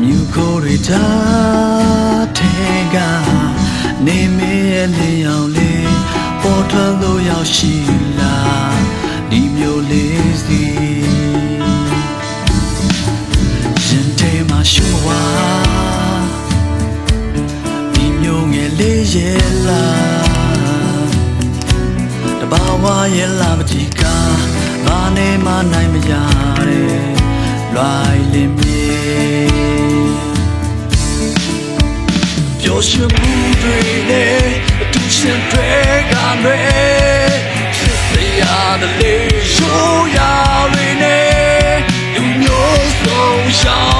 မြူကိုရီတာထဲကနေမေလေအောင်လေးပေါ်ထွက်လို့ရောက်ရှိလာဒီမျိုးလေးစီရင်ထဲမှာရှူဝါဒီမျိုးငယ်လေးရဲ့လားတ ဘာဝရဲ့လာမကြည့်ကဘာနဲ့မှနိုင်မရတဲ့လွိုင်လင်းမြေပျော်ရွှင်မှုတွေနဲ့အတူရှင်တွေကမဲ့ဖြစ်စေရတဲ့လေရှိုးရတွေနဲ့လူမျိုးစုံရှော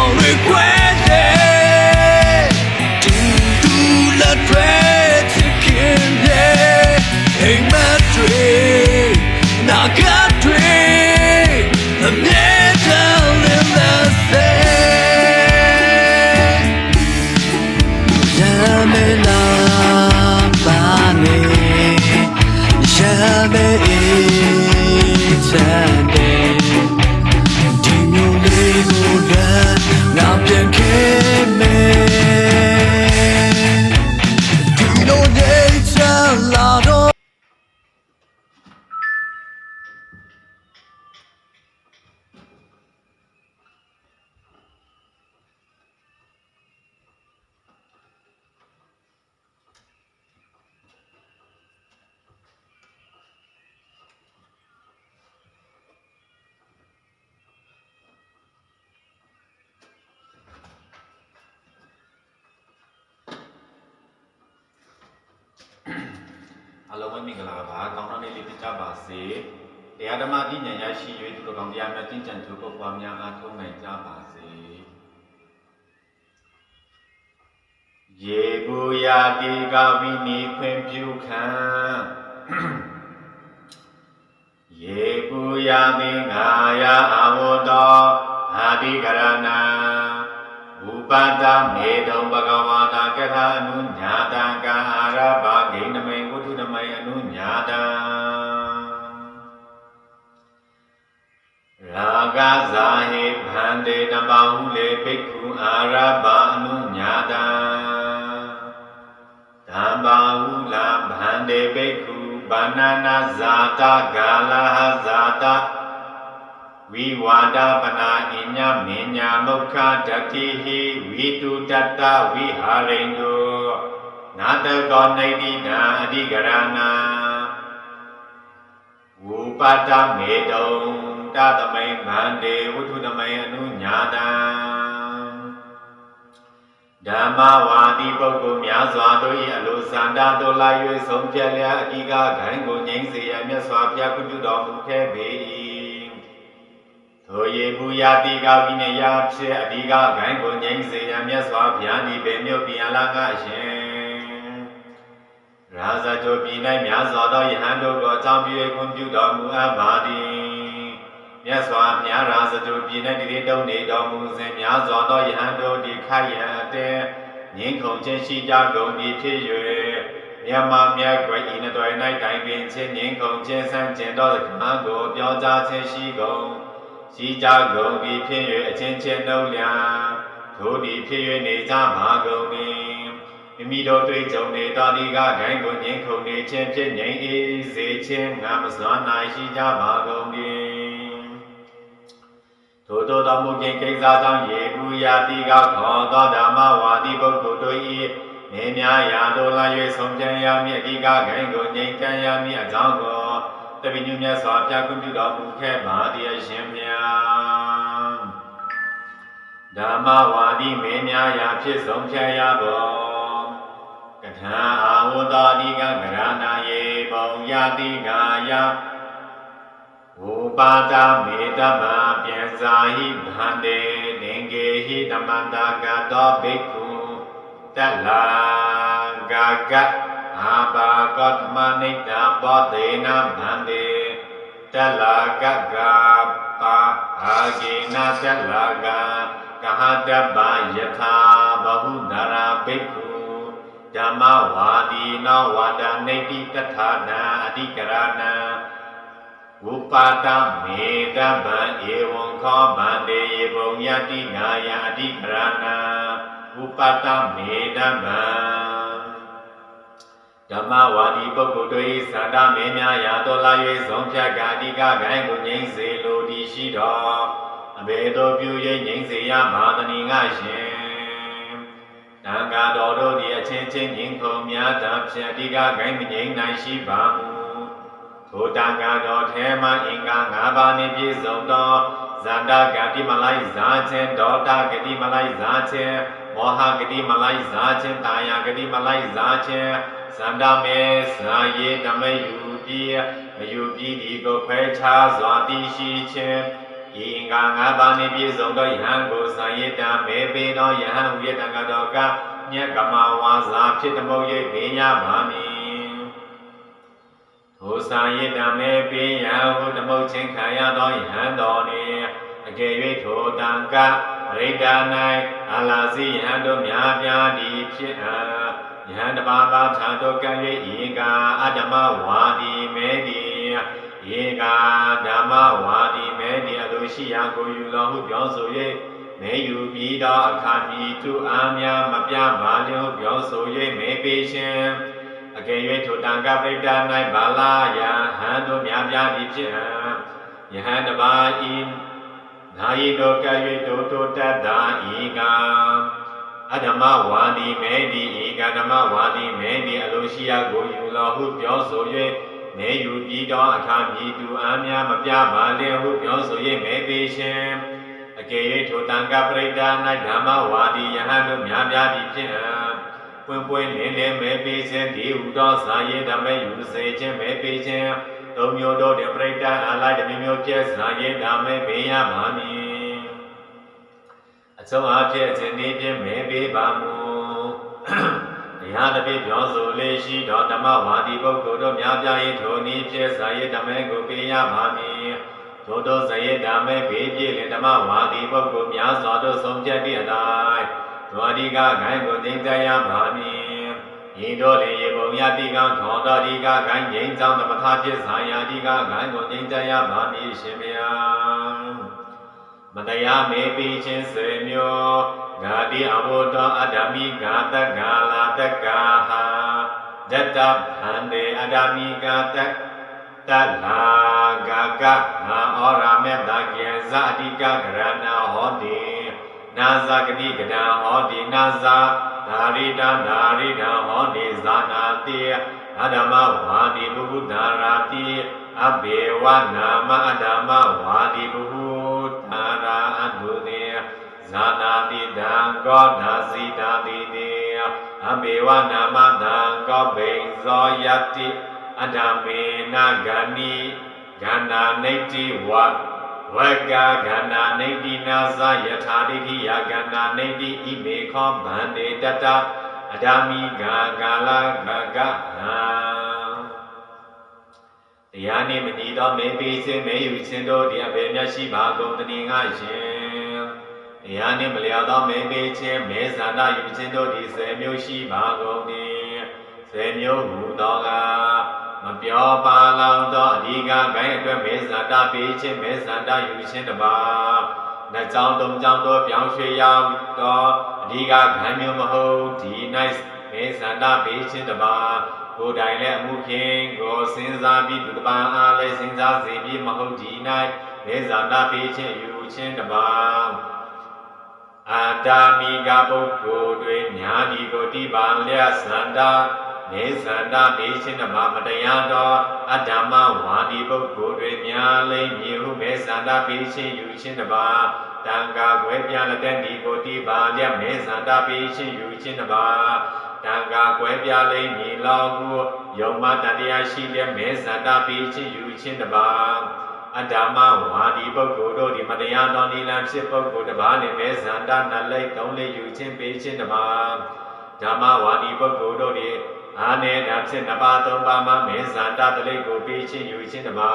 没那。 အလုံးဝမင်္ဂလာပါကောင်းသောနေ့လေးဖြစ်ကြပါစေတရားဓမ္မပညာရရှိ၍သူတော်ကောင်းတရားများကျင့်ကြံကြိုးပမ်းပွားများအားထုတ်နိုင်ကြပါစေယေဘူယာတိကဝိနိခွင်ပြုခံယေဘူယာတိငါယာအဝတောအာတိကရဏံဥပါဒမေတုံဘဂဝါတာကထာအနုညာတံကာအာရဘဂိနမေ ရာဂဇာဟိဗန္တေတပဟုလေဘိက္ခုအာရဘအနုညာတံဓမ္မဟုလာဗန္တေဘိက္ခုဘာနာနာဇာတာဂါလဟဇာတာဝိဝါဒပနာအညမင်ညာမုခတတိဟိဝိတုတတ္တဝိဟာရိန္တုနာတကောနေတိနာအဓိကရဏာဝုပတ္တမေတုံ တသမိန်မန္တေဝုထုသမိန်အနုညာတံဓမ္မဝါဒီပုဂ္ဂိုလ်များစွာတို့၏အလိုစန္ဒတို့လာ၍ဆုံးဖြတ်လျက်အဓိကဂိုင်းကိုငြိမ်းစေရန်မြတ်စွာဘုရားပြုတော်မူခဲ့ပေ၏ထိုယေဘူယာတိကဝိနယဖြစ်အဓိကဂိုင်းကိုငြိမ်းစေရန်မြတ်စွာဘုရားဤပေမြို့ပြန်လာကရှင်ရာဇဂိုပြည်၌များစွာသောယဟန်တို့ကိုအကြောင်းပြု၍ခွင့်ပြုတော်မူအပ်ပါသည် မြတ်စွာဘုရားရာဇဂိုပြည်၌တည်တုံနေတော်မူစဉ်များစွာသောယဟန်တို့ဒီခိုက်ရန်အတဲငင်းခုန်ခြင်းရှိကြကုန်ပြီဖြစ်၍မြတ်မမြတ်ကွယ်ဤနှစ်တော်၌တိုင်ပင်ခြင်းငင်းခုန်ခြင်းဆန့်ကျင်သောစကားကိုပြောကြားခြင်းရှိကုန်ရှိကြကုန်ပြီဖြစ်၍အချင်းချင်းနှုတ်လျာထိုဒီဖြစ်၍နေကြပါကုန်၏မိမိတို့တွေ့ကြုံနေသောဒီကဂိုင်းကိုငင်းခုန်နေခြင်းဖြစ်ငြိမ်အေးစေခြင်းငါမစွမ်းနိုင်ရှိကြပါကုန်၏ ထို့သောသောမူခြင်းကိစ္စကြောင့်ယေကူယာတိကခေါ်သောဓမ္မဝါဒီပုဂ္ဂိုလ်တို့၏နေများရာတို့လာ၍ဆုံးဖြတ်ရမည်အဓိကဂိုင်းကိုငြိမ်ချမ်းရမည်အကြောင်းကိုတပိညုမြတ်စွာဘုရားခွင့်ပြုတော်မူခဲ့ပါသည်အရှင်မြတ်ဓမ္မဝါဒီမေများရာဖြစ်ဆုံးဖြတ်ရပေါ်ကထာအာဝတ္တာဒီကကရဏယေပုံယာတိကာယ ဝုပါဒမေတ္တမပြန်စာဟိဗန္တေသင်္ကေဟိဓမ္မန္တာကတောဘိက္ခုတလာဂဂတ်အာဘာကတ္မနိတ္တာပောတေနဗန္တိတလာကကပါအာဂေနတလာကကဟတဗယထာဘဟုဒရာဘိက္ခုဓမ္မဝါဒီနောဝါဒနိတိတထာနာအဓိကရဏံ ဝဝုပါတမေတ္တဗံဧဝံခောဗန္တေယေဘုံယတိနာယအတိကရဏံဝုပါတမေတ္တဗံဓမ္မဝါဒီပုဂ္ဂိုလ်တို့၏သန္တာမေများရာတော်လာ၍ဆုံးဖြတ်ကာအဓိကဂိုင်းကိုငြိမ့်စေလိုသည်ရှိတော်အဘေတော်ပြု၍ငြိမ့်စေရပါတဏီငါရှင်တံဃာတော်တို့သည်အချင်းချင်းငြိမ်ခုံများတဖြင့်အဓိကဂိုင်းမငြိမ့်နိုင်ရှိပါမူ ထိုတံဃာတော်ထဲမှအင်္ဂါ၅ပါးနှင့်ပြည့်စုံသောဇန္တာဂတိမလိုက်ဇာခြင်းဒေါတာဂတိမလိုက်ဇာခြင်းမောဟဂတိမလိုက်ဇာခြင်းတာယာဂတိမလိုက်ဇာခြင်းဇန္တာမေဇာယေဓမ္မယူပြီးမယူပြီးဒီကိုခွဲခြားစွာတည်ရှိခြင်းဤအင်္ဂါ၅ပါးနှင့်ပြည့်စုံသောယဟန်ကိုဇာယေတမေပေသောယဟန်ဝိတံကတော်ကမြတ်ကမဝါစာဖြစ်တမုတ်၍ဘေးညာပါမည် ထိုဇာယေတမေပေယဟဟုတမုတ်ချင်းခံရသောယဟန်တော်နှင့်အကယ်၍ထိုတံကပရိဒါ၌အာလာစီယဟန်တို့များပြားသည်ဖြစ်အပ်ယဟန်တပါးပါထာတို့ကံ၍ဧကအတ္တမဝါဒီမေတိဧကဓမ္မဝါဒီမေတိအလိုရှိရာကိုယူလောဟုပြောဆို၍မေယူပြီးသောအခါမီသူအားများမပြပါလျောပြောဆို၍မေပေရှင်အ ကယ်၍ထိုတံကပိဋ္ဌာ၌ဘာလာယဟန်တို့များပြားသည်ဖြစ်အပ်ယဟန်တပါးဤနာယိတောက၍တောတောတတ္တာဤကအဓမ္မဝါဒီမေဒီဤကဓမ္မဝါဒီမေဒီအလိုရှိရာကိုယူလောဟုပြောဆို၍နေယူပြီးသောအခါမြည်သူအားများမပြပါလျက်ဟုပြောဆို၍မေပေရှင်အကယ်၍ထိုတံကပရိဒါ၌ဓမ္မဝါဒီယဟန်တို့များပြားသည်ဖြစ်အပ် ပွင့်ပွင့်လင်းလင်းမေပေခြင်းဒီဟုသောဇာယေဓမ္မယူစေခြင်းမေပေခြင်းသုံးမျိုးတို့တွင်ပရိဒါအလိုက်တစ်မျိုးမျိုးပြည့်ဇာယေဓမ္မဘေးရပါမည်အဆုံးအဖြစ်အစဉ်ဒီဖြင့်မေပေပါမူတရားတစ်ပြည့်ပြောဆိုလေးရှိတော်ဓမ္မဝါဒီပုဂ္ဂိုလ်တို့များပြား၏ထိုနည်းဖြင့်ဇာယေဓမ္မေကိုပေးရပါမည်ထို့သောဇာယေဓမ္မေဘေးပြည့်လင်ဓမ္မဝါဒီပုဂ္ဂိုလ်များစွာတို့ဆုံးဖြတ်သည့်အတိုင်း ဒွါဒီကဂိုင်းကိုသိမ့်ကြရပါမည်ဤတို့လေရေပုံယတိကခေါ်တော်ဒီကဂိုင်းငိမ့်ကြောင်းသမထဖြစ်ဇာယာဒီကဂိုင်းကိုသိမ့်ကြရပါမည်ရှင်မြတ်မတရားမေပိချင်းစေမျိုးဂာတိအဘုဒ္ဓအတ္တမိဂာတဂာလာတက္ကာဟာဒတ္တဗန္တေအတ္တမိဂာတတလာဂကဟာဩရာမေတ္တကေဇာတိကဂရဏဟောတိ နာဇဂတိကဒံဟောတိနာဇာဓာရိတံဓာရိတံဟောတိဇာနာတိအဓမ္မဝါဒီဘုဟုဓာရာတိအဘေဝနာမအဓမ္မဝါဒီဘုဟုဓာရာအတုတေဇာနာတိတံကောနာစီတာတိတေအဘေဝနာမတံကောဘိံဇောယတိအဓမ္မေနဂဏိဂန္နာနေတိဝ ဝကဂန္နာနေတိနာဇယထာတိခိယဂန္နာနေတိဣမေခောဗန္တေတတအဓမ္မိဂာကာလဂဂဟံတရားနှင့်မညီသောမေပိခြင်းမေယူခြင်းတို့သည်အဘယ်မျှရှိပါကုန်တည်းငါရှင်တရားနှင့်မလျော်သောမေပိခြင်းမေဇာနာယူခြင်းတို့သည်စေမျိုးရှိပါကုန်သည်စေမျိုးဟူသောက မပြောပါလောက်သောအဓိကဂိုင်းအတွက်မေဇာတာပေးခြင်းမေဇာတာယူခြင်းတပါနှစ်ကြောင်းသုံးကြောင်းသောပြောင်းရွှေ့ရောက်သောအဓိကဂိုင်းမျိုးမဟုတ်ဒီ၌မေဇာတာပေးခြင်းတပါကိုယ်တိုင်လည်းအမှုဖြင့်ကိုစဉ်းစားပြီးသူတစ်ပါးအားလည်းစဉ်းစားစေပြီးမဟုတ်ဒီ၌မေဇာတာပေးခြင်းယူခြင်းတပါအာတာမိကပုဂ္ဂိုလ်တွင်ညာဒီကိုတိပါလျက်စန္ဒာ နေသန္တာနေခြင်းဓမ္မမတရားသောအတ္တမဝါဒီပုဂ္ဂိုလ်တွေများလိမ့်မြဟုမေသန္တာပေးခြင်းယူခြင်းတပါတံကာခွဲပြလက်တဲ့ဒီကိုတိပါလျက်မေသန္တာပေးခြင်းယူခြင်းတပါတံကာကွဲပြလိမ့်မည်လောဟုယုံမတတရားရှိလျက်မေသန္တာပေးခြင်းယူခြင်းတပါအတ္တမဝါဒီပုဂ္ဂိုလ်တို့ဒီမတရားသောနိလန်ဖြစ်ပုဂ္ဂိုလ်တစ်ပါးနှင့်မေသန္တာနလိတ်သုံးလေးယူခြင်းပေးခြင်းတပါဓမ္မဝါဒီပုဂ္ဂိုလ်တို့သည် အာနေတာဖြစ်နှစ်ပါးသုံးပါးမှမေဇာတတလိတ်ကိုပေးခြင်းယူခြင်းတပါ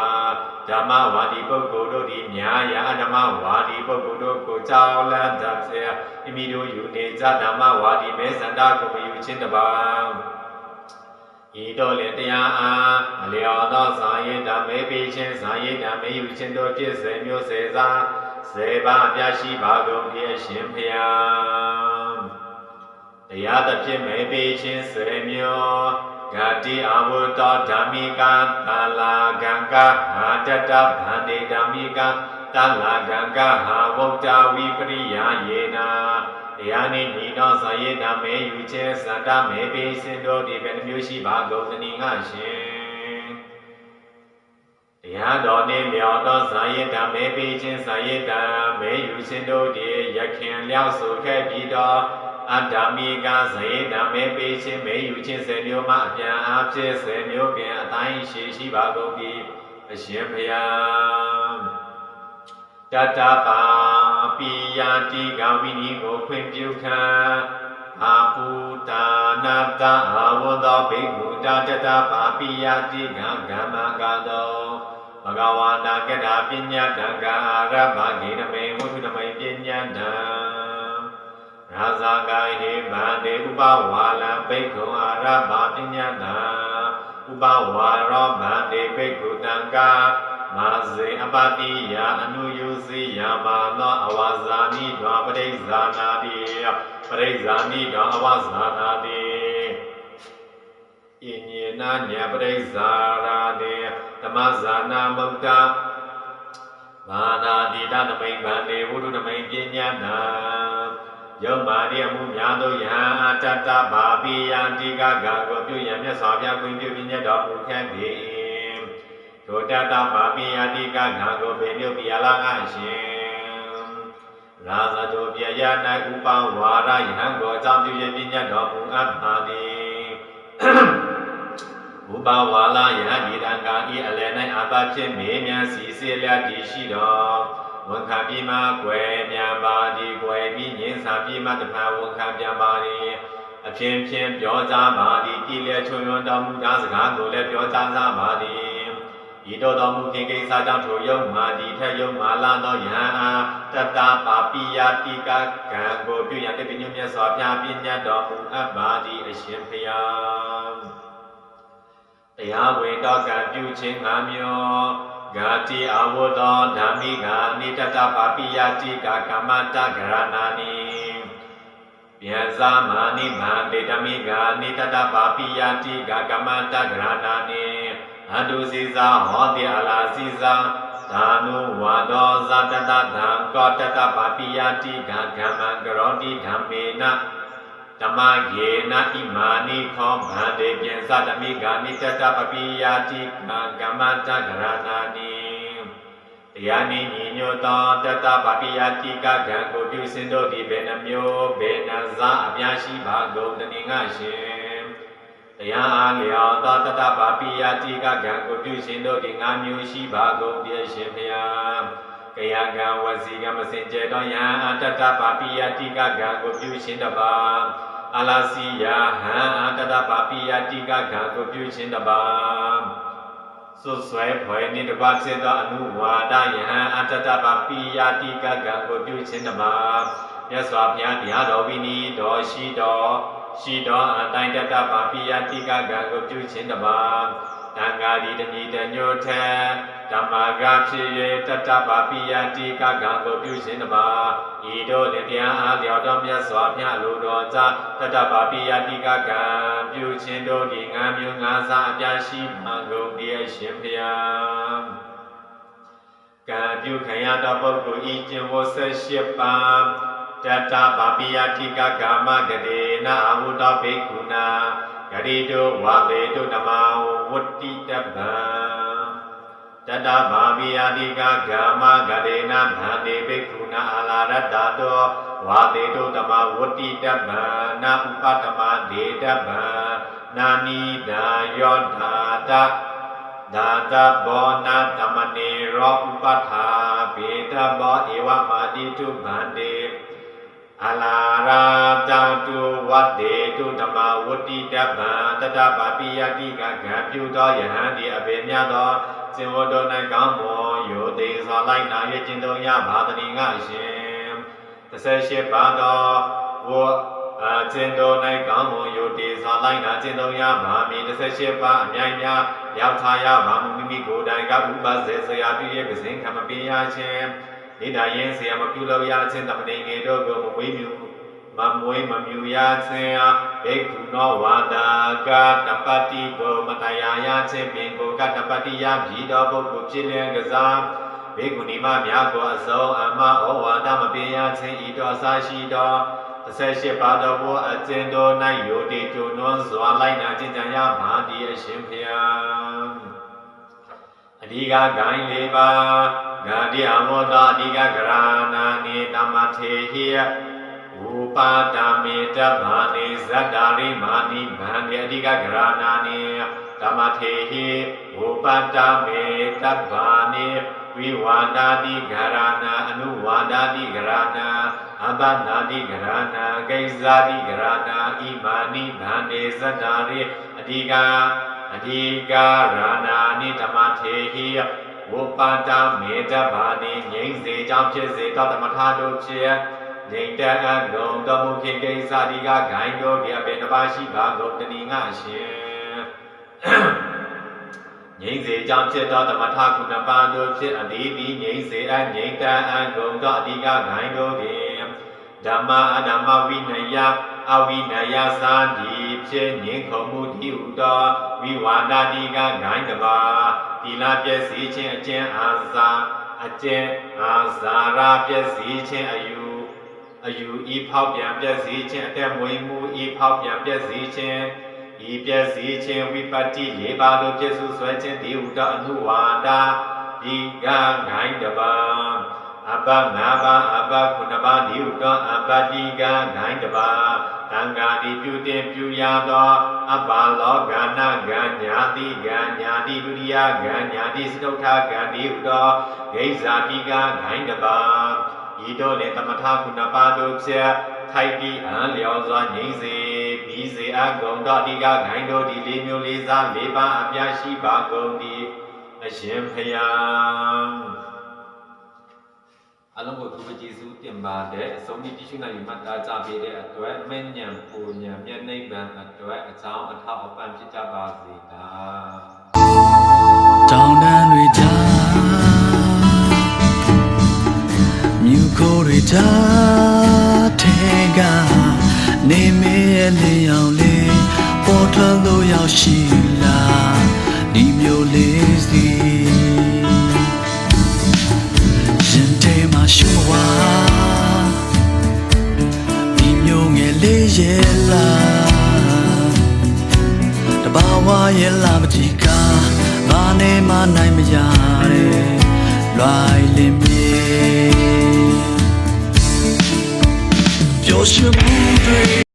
ဓမ္မဝါဒီပုဂ္ဂိုလ်တို့သည်မြာယာဓမ္မဝါဒီပုဂ္ဂိုလ်တို့ကိုကြောက်လန့်တတ်စေအမိတို့ယူနေကြဓမ္မဝါဒီမေဇန္တာကိုမယူခြင်းတပါဤတို့လည်းတရားအားအလျော်သောဇာယိတမေပိချင်းဇာယိတမေယူချင်းတို့ဖြစ်စေမျိုးစေသာစေပါပြရှိပါကုန်၏အရှင်ဖျား တရားသဖြင့်မေပိချင်းစေမျိုးဂတိအဝတ္တဓမ္မိကတာလာဂံကဟာတတဗန္တိဓမ္မိကတာလာဂံကဟာဝုတ္တဝိပရိယယေနာတရားနှင့်ဤသောဇာယိတမေယူခြင်းစန္ဒမေပိစင်တို့ဒီဘယ်နှမျိုးရှိပါကုန်သနည်းငါရှင်တရားတော်နှင့်လျော်သောဇာယိတမေပိခြင်းဇာယိတမေယူခြင်းတို့ဒီယခင်လျောက်ဆိုခဲ့ပြီးတော့ အတ္တမိကဇာယိတမေပိခြင်းမေယူခြင်းစေမျိုးမှအပြန်အားဖြင့်စေမျိုးပင်အတိုင်းရှိရှိပါကုန်ပြီအရှင်ဘုရားတတပါပိယတိကဝိနိကိုခွင့်ပြုခံအာပုတာနာတအဝတ္တဘိက္ခုတာတတပါပိယတိကကမ္မကတောဘဂဝါတာကတာပညာတံကာရဗဂိနမေဝုထုနမေပညာတံ ရာဇာကဟိဗန္တေဥပဝါလံဘိက္ခုအာရဗပညာတံဥပဝါရောဗန္တေဘိက္ခုတံကာမာဇေအပတိယအနုယုစီယမာနောအဝါဇာနိဒွာပရိဇာနာတိပရိဇာနိဒွာအဝါဇာနာတိဣညေနညပရိဇာရာတိဓမ္မဇာနာမုတ်တမာနာတိတသမိန်ဗန္တေဝုဒ္ဓနမိန်ပညာနာ ယောမာရိအမှုများသောယဟန်အတ္တတဘာပိယံတိကကကိုပြုရန်မြတ်စွာဘုရားခွင့်ပြုပညာတော်မူခဲ့ပြီထိုတတ္တဘာပိယတိကကကိုပေမြုပ်ပြလာငါရှင်ရာဇတောပြယ၌ဥပဝါရယဟန်ကိုအကြောင်းပြုရပညာတော်မူအပ်ပါသည်ဥပဝါလာယဟဒီတံကာဤအလယ်၌အပဖြင့်မေမြန်စီစေလျတည်ရှိတော် ဝန်ခံပြီးမှကွယ်မြန်ပါသည်ကွယ်ပြီးညင်စာပြီးမှတဖန်ဝန်ခံပြန်ပါသည်အဖြင့်ဖြင့်ပြောကြားပါသည်ကြည်လျက်ချုံရွံတော်မူသောစကားကိုလည်းပြောကြားစားပါသည်ဤတော်တော်မူခြင်းကိစ္စကြောင့်ထိုယုံမာသည်ထက်ယုံမာလာသောယဟန်အားတတပါပိယတိကကံကိုပြုရန်တပည့်ညွတ်မြတ်စွာဘုရားပြညတ်တော်မူအပ်ပါသည်အရှင်ဖျားတရားဝေတောကပြုခြင်းငါမျိုး ဂာတိအဝတ္တောဓမ္မိကာနိတတပါပိယတိကာကမ္မတဂရဏာနိပြန်စာမာနိမန္တေဓမ္မိကာနိတတပါပိယတိကာကမ္မတဂရဏာနိအတုစီစာဟောတိအလာစီစာသာနုဝါဒောဇတတသံကောတတပါပိယတိကာကမ္မံကရောတိဓမ္မေန ဓမ္မယေနဣမာနိခောဗန္တေပြင်စတမိဂာနိတတပပိယာတိကာကမ္မတဂရဏာနိတရားနိညီညွတ်သောတတပပိယာတိကကံကိုပြုစင်တို့သည်ဘယ်နှမျိုးဘယ်နှစားအပြားရှိပါကုန်တနင်္ဂရှင်တရားအားလျော်သောတတပပိယာတိကကံကိုပြုစင်တို့သည်ငါးမျိုးရှိပါကုန်ပြည့်ရှင်ဖျား ကယကံဝစီကမစင်ကြတော်ယံအတ္တပါပိယတိကကံကိုပြုရှင်တပါအလာစီယဟံအတ္တပါပိယတိကကံကိုပြုရှင်တပါစွတ်ဆွဲဖွယ်နေတပါစေသောအနုဝါဒယဟံအတ္တပါပိယတိကကံကိုပြုရှင်တပါမြတ်စွာဘုရားတရားတော်ဝိနည်းတော်ရှိတော်ရှိတော်အတိုင်းတတပါပိယတိကကံကိုပြုရှင်တပါတံဃာဒီတဏိတညိုထံ ဓမ္မာကဖြစ်၍တတ္တပါပိယတိကကံကိုပြုရှင်တပါဤတို့လည်းတရားအားလျော်တော်မြတ်စွာဘုရားလိုတော်ကြတတ္တပါပိယတိကကံပြုခြင်းတို့ဒီငါမျိုးငါစားအပြားရှိမှကုန်ဒီအရှင်ဘုရားကံပြုခံရသောပုဂ္ဂိုလ်ဤကျင့်ဝတ်ဆက်ရှိပါတတ္တပါပိယတိကကာမဂတိနာအဝုတဘိက္ခုနာဂရိတုဝါပေတုဓမ္မဝတ္တိတပ္ပံ တတဗာမိယာတိကဂမ္မဂရေနဗန္တိဘိက္ခုနာအာလာရတ္တတောဝါပေတုဓမ္မဝတ္တိတပ္ပံနာဥပတမဒေတပ္ပံနာနိဒာယောဓာတဒါတဘောနာဓမ္မနေရောဥပထာဘေတဘောဧဝမာတိတုဗန္တိအလာရာတံတုဝတ္တေတုဓမ္မဝတ္တိတပ္ပံတတပါပိယတိကကံပြုသောယဟန်ဒီအပေမြတ်သော စင်ဝတ္တ၌ကောင်းမွန်ယောသေးစွာလိုက်နာ၍ကျင့်သုံးရပါသည်ငါရှင်38ပါသောဝအကျဉ်တော်၌ကောင်းမွန်ယိုတေစွာလိုက်နာကျင့်သုံးရပါမည်18ပါးအမြိုင်များရောက်ထားရပါမူမိမိကိုယ်တိုင်ကဥပဇေဆရာပြုရဲ့ကစဉ်ခမပင်ရခြင်းနေတာရင်ဆရာမပြုလို့ရခြင်းတမနေငယ်တို့ကိုမဝေးမြူမမွေးမမြူရခြင်း ဘေကုနောဝါဒကတပတ္တိကိုမတယာရခြင်းပင်ကိုကတပတ္တိယပြီတော်ပုဂ္ဂိုလ်ဖြစ်လျက်ကစားဘေကုဏီမများကိုအစုံအမဩဝါဒမပင်ရခြင်းဤတော်အစရှိတော်18ပါးတော်ဘုအကျဉ်တော်၌ယိုတိကျုံနွန်စွာလိုက်နာကျင့်ကြံရမှာဒီအရှင်ဖျားအဓိကဂိုင်းလေးပါးဂာတိအမောတအဓိကဂရဏာနေတမထေဟိယ ဥပါဒမေတ္တဘာနေဇတ္တာရိမာနိဗန္တိအဓိကဂရဏာနေတမထေဟိဥပါဒမေတ္တဘာနေဝိဝါဒာတိဂရဏာအနုဝါဒာတိဂရဏာအပန္နာတိဂရဏာကိစ္ဆာတိဂရဏာဣမာနိဗန္တိဇတ္တာရိအဓိကအဓိကရဏာနိဓမ္မထေဟိဝပ္ပတမေတ္တဘာနိငိမ့်စေကြောင့်ဖြစ်စေတောဓမ္မထာတို့ဖြစ် ငိမ့်တအလုံးတော်မူခင်ကိစ္စတိကဂိုင်းတို့ဒီအပေတစ်ပါးရှိပါကုန်တဏီငါရှင်ငိမ့်စေကြောင့်ဖြစ်သောဓမ္မထာကုဏပါတို့ဖြစ်အတိတိငိမ့်စေအငိမ့်တအကုန်သောအဓိကဂိုင်းတို့ဖြင့်ဓမ္မအဓမ္မဝိနယအဝိနယသာတိဖြစ်ငြင်းခုံမှုတိဟုသောဝိဝါဒတိကဂိုင်းတစ်ပါးတိလပျက်စီးခြင်းအကျဉ်အာစာအကျဉ်အာစာရပျက်စီးခြင်းအယူ အယူဤဖောက်ပြန်ပျက်စီးခြင်းအတက်မွေးမှုဤဖောက်ပြန်ပျက်စီးခြင်းဤပျက်စီးခြင်းဝိပတ္တိလေးပါးတို့ပြည့်စုံဆွဲခြင်းတိဟုသောအနုဝါဒဒီကဂိုင်းတစ်ပါးအပ္ပငါးပါးအပ္ပခုနှစ်ပါးဒီဟုသောအပ္ပတိကဂိုင်းတစ်ပါးတံဃာတိပြုတင်ပြုရသောအပ္ပလောကနာဂံညာတိဂံညာတိဒုတိယဂံညာတိစတုထာဂံဒီဟုသောဂိဇာတိကဂိုင်းတစ်ပါး ဤတို့လည်းတမထခုနှစ်ပါးတို့ဖြင့်ထိုက်တိအံလျော်စွာငြိမ့်စေပြီးစေအကုံတော်အဓိကဂိုင်းတို့ဒီလေးမျိုးလေးစားလေးပါးအပြားရှိပါကုန်သည်အရှင်ဖျားအလုံးကိုသူပကျေစုတင်ပါတယ်အဆုံးဒီတိရှိနိုင်မှတ်သားကြပေးတဲ့အတွက်မဉ္ဇဉ်ပူဉ္ဇဉ်မျက်နှိပ်ပံအတွက်အကြောင်းအထောက်အပံ့ဖြစ်ကြပါစေတာတောင်တန်းတွေကြား မြူကိုတွေကြားထဲကနေမေရဲ့လေအောင်လေးပေါ်ထွက်လို့ရောက်ရှိလာဒီမျိုးလေးစီရင်ထဲမှာရှူဝါဒီမျိုးငယ်လေးရဲ့လားတဘာဝရဲ့လာမကြီးကဘာနဲ့မှနိုင်မရတဲ့လွိုင်လင်း မြေပျော်ရွှင်မှုတွေ